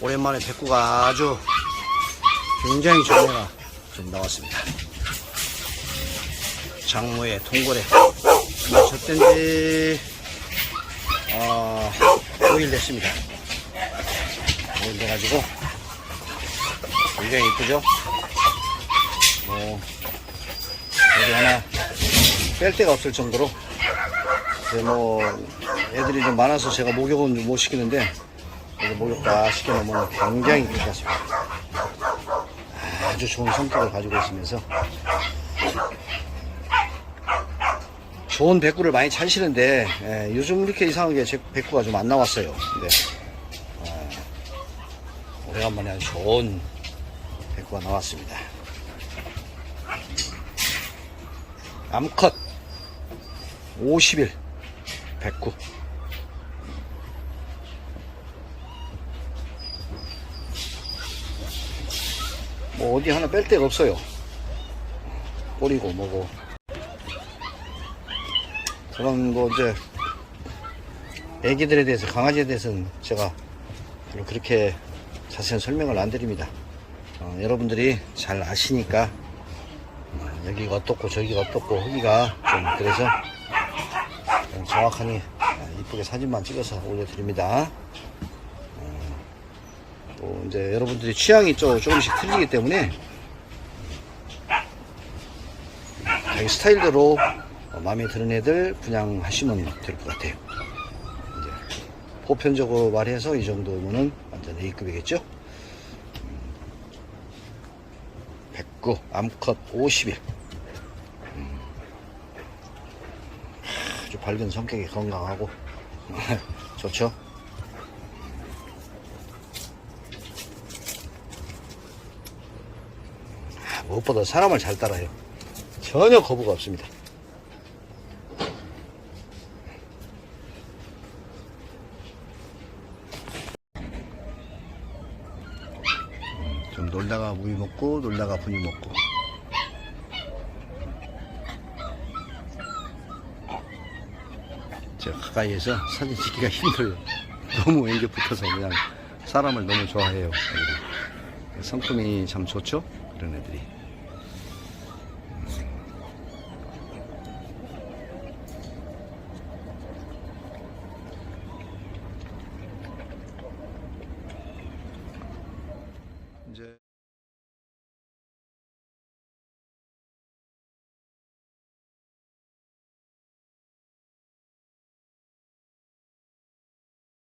오랜만에 백구가 아주 굉장히 좋은 애가 좀 나왔습니다. 장모의 동굴에 젖된지 어, 5일 됐습니다. 5일 돼가지고 굉장히 이쁘죠? 뭐 여기 하나 뺄 데가 없을 정도로 뭐 애들이 좀 많아서 제가 목욕은 못 시키는데 목욕 다 시켜놓으면 굉장히 괜찮습니다. 아주 좋은 성격을 가지고 있으면서 좋은 백구를 많이 찾으시는데 예, 요즘 이렇게 이상하게 제 백구가 좀 안 나왔어요. 근데 아, 오래간만에 아주 좋은 백구가 나왔습니다. 암컷 50일 백구 뭐 어디 하나 뺄 데가 없어요. 꼬리고 뭐고. 저는 뭐 이제 애기들에 대해서 강아지에 대해서는 제가 그렇게 자세한 설명을 안 드립니다. 어, 여러분들이 잘 아시니까 어, 여기가 어떻고 저기가 어떻고 여기가 좀 그래서 정확하니 어, 이쁘게 사진만 찍어서 올려드립니다. 어, 또 이제 여러분들이 취향이 좀 조금씩 틀리기 때문에 자기 스타일대로 어, 마음에 드는 애들 분양하시면 될 것 같아요. 이제 보편적으로 말해서 이 정도면은 완전 A급이겠죠? 109, 암컷 50일. 음. 아주 밝은 성격이 건강하고 좋죠? 무엇보다 사람을 잘 따라요. 전혀 거부가 없습니다. 좀 놀다가 우유 먹고 놀다가 분유 먹고 제가 가까이에서 사진 찍기가 힘들어요 너무 앵겨 붙어서 그냥 사람을 너무 좋아해요. 성품이 참 좋죠 이런 애들이 bence